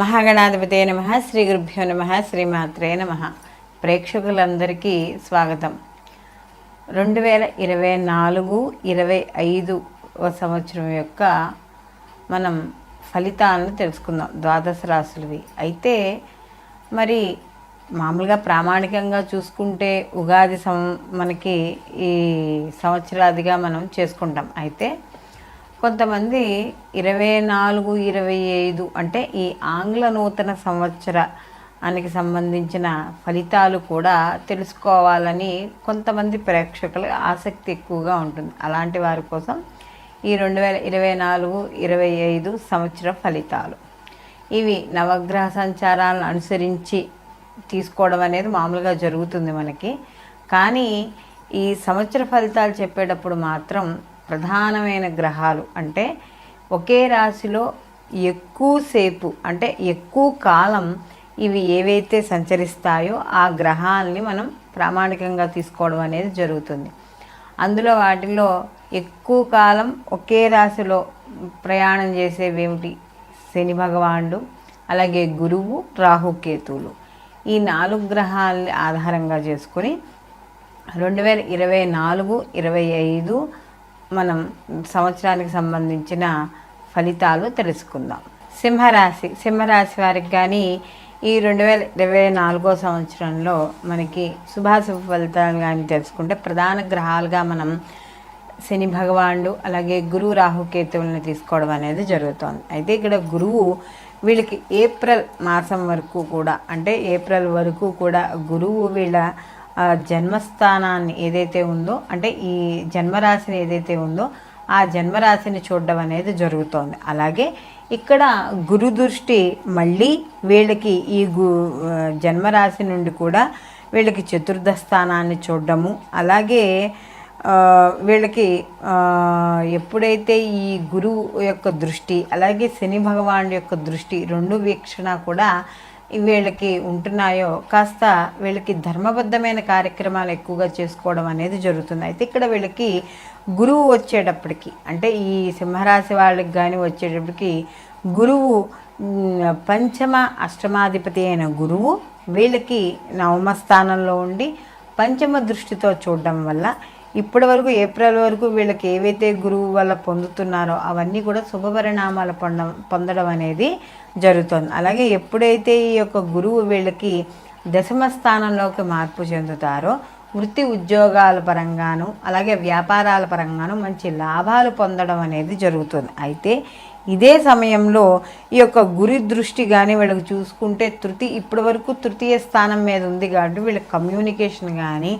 మహాగణాధిపతే నమ శ్రీ గురుభ్యో నమ శ్రీమాత్రే నమ. ప్రేక్షకులందరికీ స్వాగతం. రెండు వేల ఇరవై నాలుగు ఇరవై ఐదు సంవత్సరం యొక్క మనం ఫలితాలను తెలుసుకుందాం. ద్వాదశ రాశులవి. అయితే మరి మామూలుగా ప్రామాణికంగా చూసుకుంటే ఉగాది సం మనకి ఈ సంవత్సరాదిగా మనం చేసుకుంటాం. అయితే కొంతమంది ఇరవై నాలుగు ఇరవై ఐదు అంటే ఈ ఆంగ్ల నూతన సంవత్సరానికి సంబంధించిన ఫలితాలు కూడా తెలుసుకోవాలని కొంతమంది ప్రేక్షకులు ఆసక్తి ఎక్కువగా ఉంటుంది. అలాంటి వారి కోసం ఈ రెండు వేల ఇరవై నాలుగు ఇరవై ఐదు సంవత్సర ఫలితాలు. ఇవి నవగ్రహ సంచారాలను అనుసరించి తీసుకోవడం అనేది మామూలుగా జరుగుతుంది మనకి. కానీ ఈ సంవత్సర ఫలితాలు చెప్పేటప్పుడు మాత్రం ప్రధానమైన గ్రహాలు అంటే ఒకే రాశిలో ఎక్కువసేపు అంటే ఎక్కువ కాలం ఇవి ఏవైతే సంచరిస్తాయో ఆ గ్రహాలని మనం ప్రామాణికంగా తీసుకోవడం అనేది జరుగుతుంది. అందులో వాటిలో ఎక్కువ కాలం ఒకే రాశిలో ప్రయాణం చేసేవి ఏమిటి శని భగవానుడు అలాగే గురువు రాహుకేతువులు ఈ నాలుగు గ్రహాలని ఆధారంగా చేసుకొని రెండు వేల ఇరవై నాలుగు ఇరవై ఐదు మనం సంవత్సరానికి సంబంధించిన ఫలితాలు తెలుసుకుందాం. సింహరాశి సింహరాశి వారికి కానీ ఈ రెండు వేల ఇరవై నాలుగో సంవత్సరంలో మనకి శుభాశుభ ఫలితాలు కానీ తెలుసుకుంటే ప్రధాన గ్రహాలుగా మనం శని భగవానుడు అలాగే గురువు రాహుకేతువులను తీసుకోవడం అనేది జరుగుతోంది. అయితే ఇక్కడ గురువు వీళ్ళకి ఏప్రిల్ మాసం వరకు కూడా అంటే ఏప్రిల్ వరకు కూడా గురువు వీళ్ళ జన్మస్థానాన్ని ఏదైతే ఉందో అంటే ఈ జన్మరాశిని ఏదైతే ఉందో ఆ జన్మరాశిని చూడడం అనేది జరుగుతోంది. అలాగే ఇక్కడ గురు దృష్టి మళ్ళీ వీళ్ళకి ఈ గు జన్మరాశి నుండి కూడా వీళ్ళకి చతుర్థ స్థానాన్ని చూడడము. అలాగే వీళ్ళకి ఎప్పుడైతే ఈ గురువు యొక్క దృష్టి అలాగే శని భగవానుడి యొక్క దృష్టి రెండు వీక్షణ కూడా వీళ్ళకి ఉంటున్నాయో కాస్త వీళ్ళకి ధర్మబద్ధమైన కార్యక్రమాలు ఎక్కువగా చేసుకోవడం అనేది జరుగుతుంది. అయితే ఇక్కడ వీళ్ళకి గురువు వచ్చేటప్పటికి అంటే ఈ సింహరాశి వాళ్ళకి కానీ వచ్చేటప్పటికి గురువు పంచమ అష్టమాధిపతి అయిన గురువు వీళ్ళకి నవమ స్థానంలో ఉండి పంచమ దృష్టితో చూడడం వల్ల ఇప్పటి వరకు ఏప్రిల్ వరకు వీళ్ళకి ఏవైతే గురువు వల్ల పొందుతున్నారో అవన్నీ కూడా శుభపరిణామాలు పొంద పొందడం అనేది జరుగుతుంది. అలాగే ఎప్పుడైతే ఈ యొక్క గురువు వీళ్ళకి దశమ స్థానంలోకి మార్పు చెందుతారో వృత్తి ఉద్యోగాల పరంగాను అలాగే వ్యాపారాల పరంగాను మంచి లాభాలు పొందడం అనేది జరుగుతుంది. అయితే ఇదే సమయంలో ఈ యొక్క గురి దృష్టి కానీ వీళ్ళకి చూసుకుంటే తృతీ ఇప్పటి వరకు తృతీయ స్థానం మీద ఉంది కాబట్టి వీళ్ళ కమ్యూనికేషన్ కానీ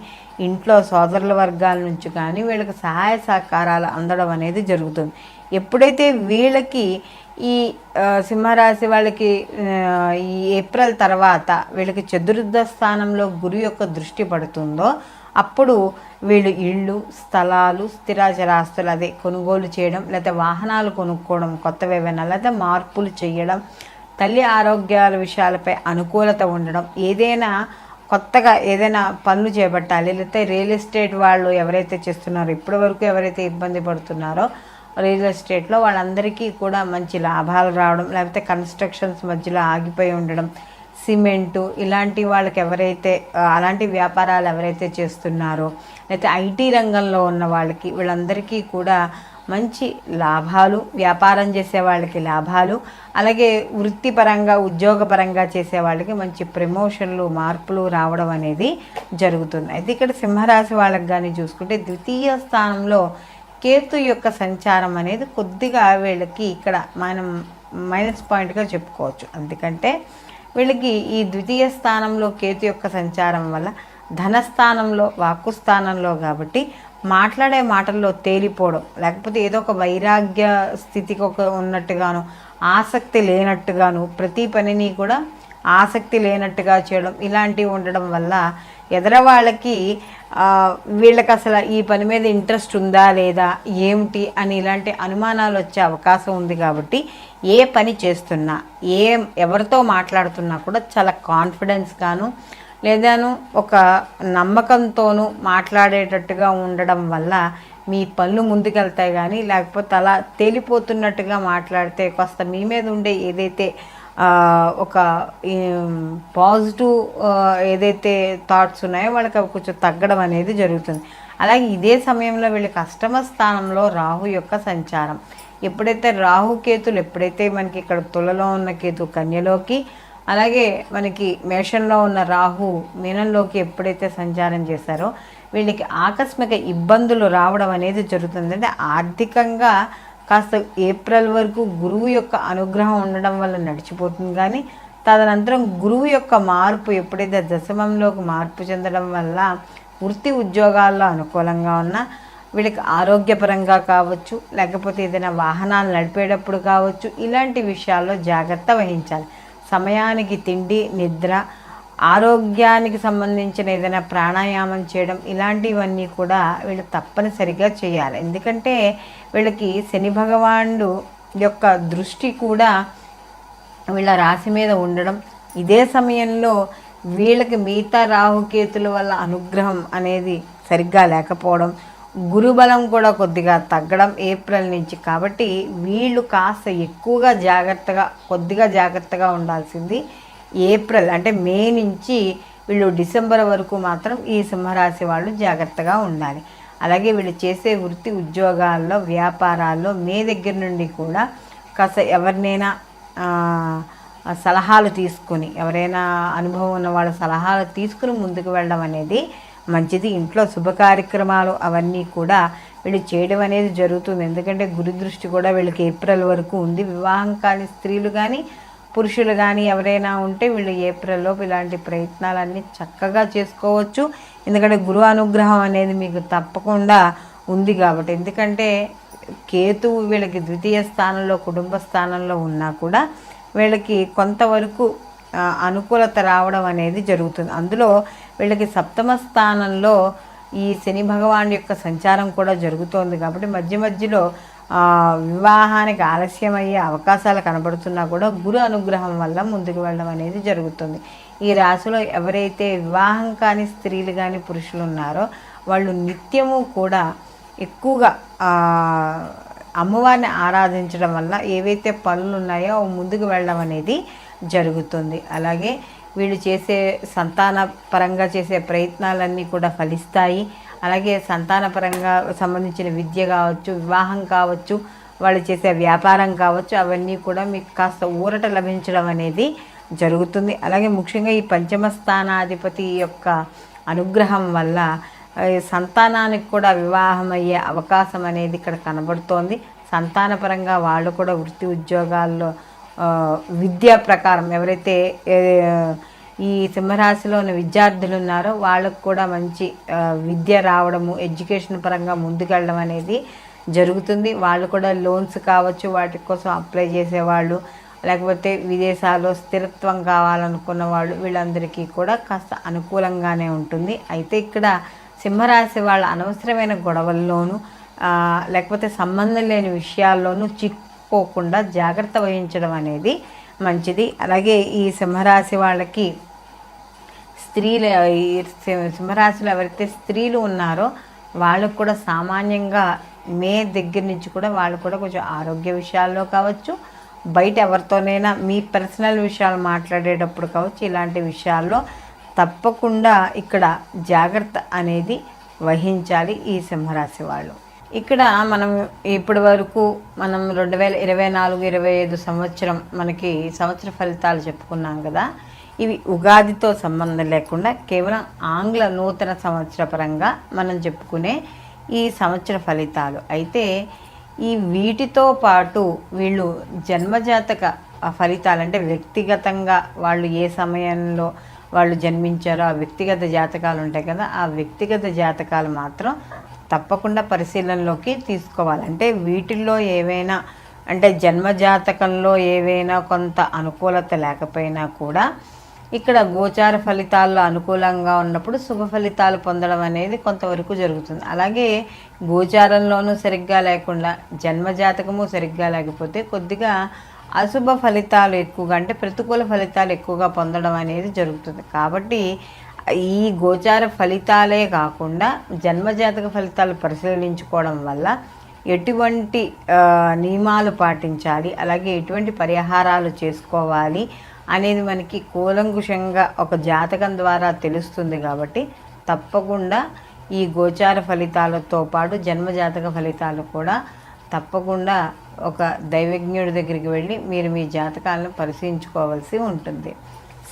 ఇంట్లో సోదరుల వర్గాల నుంచి కానీ వీళ్ళకి సహాయ సహకారాలు అందడం అనేది జరుగుతుంది. ఎప్పుడైతే వీళ్ళకి ఈ సింహరాశి వాళ్ళకి ఈ ఏప్రిల్ తర్వాత వీళ్ళకి చతుర్థ స్థానంలో గురు యొక్క దృష్టి పడుతుందో అప్పుడు వీళ్ళు ఇళ్ళు స్థలాలు స్థిరాచరాస్తులు అదే కొనుగోలు చేయడం లేకపోతే వాహనాలు కొనుక్కోవడం కొత్తవి ఏవైనా లేకపోతే మార్పులు చేయడం తల్లి ఆరోగ్యాల విషయాలపై అనుకూలత ఉండడం ఏదైనా కొత్తగా ఏదైనా పనులు చేపట్టాలి లేకపోతే రియల్ ఎస్టేట్ వాళ్ళు ఎవరైతే చేస్తున్నారో ఇప్పటి వరకు ఎవరైతే ఇబ్బంది పడుతున్నారో రియల్ ఎస్టేట్లో వాళ్ళందరికీ కూడా మంచి లాభాలు రావడం లేకపోతే కన్స్ట్రక్షన్స్ మధ్యలో ఆగిపోయి ఉండడం సిమెంటు ఇలాంటి వాళ్ళకి ఎవరైతే అలాంటి వ్యాపారాలు ఎవరైతే చేస్తున్నారో లేకపోతే ఐటీ రంగంలో ఉన్న వాళ్ళకి వీళ్ళందరికీ కూడా మంచి లాభాలు వ్యాపారం చేసే వాళ్ళకి లాభాలు అలాగే వృత్తిపరంగా ఉద్యోగపరంగా చేసే వాళ్ళకి మంచి ప్రమోషన్లు మార్పులు రావడం అనేది జరుగుతుంది. అయితే ఇక్కడ సింహరాశి వాళ్ళకి కానీ చూసుకుంటే ద్వితీయ స్థానంలో కేతు యొక్క సంచారం అనేది కొద్దిగా వీళ్ళకి ఇక్కడ మనం మైనస్ పాయింట్గా చెప్పుకోవచ్చు. ఎందుకంటే వీళ్ళకి ఈ ద్వితీయ స్థానంలో కేతు యొక్క సంచారం వల్ల ధనస్థానంలో వాక్కు స్థానంలో కాబట్టి మాట్లాడే మాటల్లో తేలిపోవడం లేకపోతే ఏదో ఒక వైరాగ్య స్థితికి ఒక ఉన్నట్టుగాను ఆసక్తి లేనట్టుగాను ప్రతి పనిని కూడా ఆసక్తి లేనట్టుగా చేయడం ఇలాంటివి ఉండడం వల్ల ఎదర వాళ్ళకి వీళ్ళకి అసలు ఈ పని మీద ఇంట్రెస్ట్ ఉందా లేదా ఏమిటి అని ఇలాంటి అనుమానాలు వచ్చే అవకాశం ఉంది కాబట్టి ఏ పని చేస్తున్నా ఏ ఎవరితో మాట్లాడుతున్నా కూడా చాలా కాన్ఫిడెన్స్గాను లేదాను ఒక నమ్మకంతోనూ మాట్లాడేటట్టుగా ఉండడం వల్ల మీ పనులు ముందుకెళ్తాయి కానీ లేకపోతే అలా తేలిపోతున్నట్టుగా మాట్లాడితే కాస్త మీ మీద ఉండే ఏదైతే ఒక పాజిటివ్ ఏదైతే థాట్స్ ఉన్నాయో వాళ్ళకి అవి కొంచెం తగ్గడం అనేది జరుగుతుంది. అలాగే ఇదే సమయంలో వీళ్ళ కష్టమ స్థానంలో రాహు యొక్క సంచారం. ఎప్పుడైతే రాహు కేతులు ఎప్పుడైతే మనకి ఇక్కడ తులలో ఉన్న కేతు కన్యలోకి అలాగే మనకి మేషంలో ఉన్న రాహు మీనంలోకి ఎప్పుడైతే సంచారం చేశారో వీళ్ళకి ఆకస్మిక ఇబ్బందులు రావడం అనేది జరుగుతుంది. అంటే ఆర్థికంగా కాస్త ఏప్రిల్ వరకు గురువు యొక్క అనుగ్రహం ఉండడం వల్ల నడిచిపోతుంది. కానీ తదనంతరం గురువు యొక్క మార్పు ఎప్పుడైతే దశమంలోకి మార్పు చెందడం వల్ల వృత్తి ఉద్యోగాల్లో అనుకూలంగా ఉన్నా వీళ్ళకి ఆరోగ్యపరంగా కావచ్చు లేకపోతే ఏదైనా వాహనాలు నడిపేటప్పుడు కావచ్చు ఇలాంటి విషయాల్లో జాగ్రత్త వహించాలి. సమయానికి తిండి నిద్ర ఆరోగ్యానికి సంబంధించిన ఏదైనా ప్రాణాయామం చేయడం ఇలాంటివన్నీ కూడా వీళ్ళు తప్పనిసరిగా చేయాలి. ఎందుకంటే వీళ్ళకి శని భగవానుడు యొక్క దృష్టి కూడా వీళ్ళ రాశి మీద ఉండడం ఇదే సమయంలో వీళ్ళకి మిగతా రాహుకేతుల వల్ల అనుగ్రహం అనేది సరిగ్గా లేకపోవడం గురుబలం కూడా కొద్దిగా తగ్గడం ఏప్రిల్ నుంచి. కాబట్టి వీళ్ళు కాస్త ఎక్కువగా జాగ్రత్తగా కొద్దిగా జాగ్రత్తగా ఉండాల్సింది ఏప్రిల్ అంటే మే నుంచి వీళ్ళు డిసెంబర్ వరకు మాత్రం ఈ సింహరాశి వాళ్ళు జాగ్రత్తగా ఉండాలి. అలాగే వీళ్ళు చేసే వృత్తి ఉద్యోగాల్లో వ్యాపారాల్లో మే దగ్గర నుండి కూడా కాస్త ఎవరినైనా సలహాలు తీసుకుని ఎవరైనా అనుభవం ఉన్న వాళ్ళ సలహాలు తీసుకుని ముందుకు వెళ్ళడం అనేది మంచిది. ఇంట్లో శుభ కార్యక్రమాలు అవన్నీ కూడా వీళ్ళు చేయడం అనేది జరుగుతుంది. ఎందుకంటే గురి దృష్టి కూడా వీళ్ళకి ఏప్రిల్ వరకు ఉంది. వివాహం కాని స్త్రీలు కానీ పురుషులు కానీ ఎవరైనా ఉంటే వీళ్ళు ఏప్రిల్లోపు ఇలాంటి ప్రయత్నాలన్నీ చక్కగా చేసుకోవచ్చు. ఎందుకంటే గురు అనుగ్రహం అనేది మీకు తప్పకుండా ఉంది కాబట్టి. ఎందుకంటే కేతువు వీళ్ళకి ద్వితీయ స్థానంలో కుటుంబ స్థానంలో ఉన్నా కూడా వీళ్ళకి కొంతవరకు అనుకూలత రావడం అనేది జరుగుతుంది. అందులో వీళ్ళకి సప్తమ స్థానంలో ఈ శని భగవాన్ యొక్క సంచారం కూడా జరుగుతోంది కాబట్టి మధ్య మధ్యలో వివాహానికి ఆలస్యం అయ్యే అవకాశాలు కనబడుతున్నా కూడా గురు అనుగ్రహం వల్ల ముందుకు వెళ్ళడం అనేది జరుగుతుంది. ఈ రాశిలో ఎవరైతే వివాహం కాని స్త్రీలు కానీ పురుషులు ఉన్నారో వాళ్ళు నిత్యము కూడా ఎక్కువగా అమ్మవారిని ఆరాధించడం వల్ల ఏవైతే పనులు ఉన్నాయో అవి ముందుకు వెళ్ళడం అనేది జరుగుతుంది. అలాగే వీళ్ళు చేసే సంతాన పరంగా చేసే ప్రయత్నాలన్నీ కూడా ఫలిస్తాయి. అలాగే సంతానపరంగా సంబంధించిన విద్య కావచ్చు వివాహం కావచ్చు వాళ్ళు చేసే వ్యాపారం కావచ్చు అవన్నీ కూడా మీకు కాస్త ఊరట లభించడం అనేది జరుగుతుంది. అలాగే ముఖ్యంగా ఈ పంచమ స్థానాధిపతి యొక్క అనుగ్రహం వల్ల సంతానానికి కూడా వివాహం అయ్యే అవకాశం అనేది ఇక్కడ కనబడుతోంది. సంతానపరంగా వాళ్ళు కూడా వృత్తి ఉద్యోగాల్లో విద్య ప్రకారం ఎవరైతే ఈ సింహరాశిలో ఉన్న విద్యార్థులు ఉన్నారో వాళ్ళకు కూడా మంచి విద్య రావడము ఎడ్యుకేషన్ పరంగా ముందుకెళ్ళడం అనేది జరుగుతుంది. వాళ్ళు కూడా లోన్స్ కావచ్చు వాటి కోసం అప్లై చేసేవాళ్ళు లేకపోతే విదేశాల్లో స్థిరత్వం కావాలనుకున్న వాళ్ళు వీళ్ళందరికీ కూడా కాస్త అనుకూలంగానే ఉంటుంది. అయితే ఇక్కడ సింహరాశి వాళ్ళ అనవసరమైన గొడవల్లోనూ లేకపోతే సంబంధం లేని విషయాల్లోనూ పోకుండా జాగ్రత్త వహించడం అనేది మంచిది. అలాగే ఈ సింహరాశి వాళ్ళకి స్త్రీలు ఈ సింహరాశిలో ఎవరైతే స్త్రీలు ఉన్నారో వాళ్ళకు కూడా సామాన్యంగా మే దగ్గర నుంచి కూడా వాళ్ళు కూడా కొంచెం ఆరోగ్య విషయాల్లో కావచ్చు బయట ఎవరితోనైనా మీ పర్సనల్ విషయాలు మాట్లాడేటప్పుడు కావచ్చు ఇలాంటి విషయాల్లో తప్పకుండా ఇక్కడ జాగ్రత్త అనేది వహించాలి ఈ సింహరాశి వాళ్ళు. ఇక్కడ మనం ఇప్పటి వరకు మనం రెండు వేల ఇరవై నాలుగు ఇరవై ఐదు సంవత్సరం మనకి సంవత్సర ఫలితాలు చెప్పుకున్నాం కదా. ఇవి ఉగాదితో సంబంధం లేకుండా కేవలం ఆంగ్ల నూతన సంవత్సర పరంగా మనం చెప్పుకునే ఈ సంవత్సర ఫలితాలు. అయితే ఈ వీటితో పాటు వీళ్ళు జన్మజాతక ఫలితాలు అంటే వ్యక్తిగతంగా వాళ్ళు ఏ సమయంలో వాళ్ళు జన్మించారో ఆ వ్యక్తిగత జాతకాలు ఉంటాయి కదా ఆ వ్యక్తిగత జాతకాలు మాత్రం తప్పకుండా పరిశీలనలోకి తీసుకోవాలంటే వీటిల్లో ఏవైనా అంటే జన్మజాతకంలో ఏవైనా కొంత అనుకూలత లేకపోయినా కూడా ఇక్కడ గోచార ఫలితాల్లో అనుకూలంగా ఉన్నప్పుడు శుభ ఫలితాలు పొందడం అనేది కొంతవరకు జరుగుతుంది. అలాగే గోచారంలోనూ సరిగ్గా లేకుండా జన్మజాతకము సరిగ్గా లేకపోతే కొద్దిగా అశుభ ఫలితాలు ఎక్కువగా అంటే ప్రతికూల ఫలితాలు ఎక్కువగా పొందడం అనేది జరుగుతుంది. కాబట్టి ఈ గోచార ఫలితాలే కాకుండా జన్మజాతక ఫలితాలు పరిశీలించుకోవడం వల్ల ఎటువంటి నియమాలు పాటించాలి అలాగే ఎటువంటి పరిహారాలు చేసుకోవాలి అనేది మనకి కూలంకుషంగా ఒక జాతకం ద్వారా తెలుస్తుంది కాబట్టి తప్పకుండా ఈ గోచార ఫలితాలతో పాటు జన్మజాతక ఫలితాలు కూడా తప్పకుండా ఒక దైవజ్ఞుడి దగ్గరికి వెళ్ళి మీరు మీ జాతకాలను పరిశీలించుకోవాల్సి ఉంటుంది.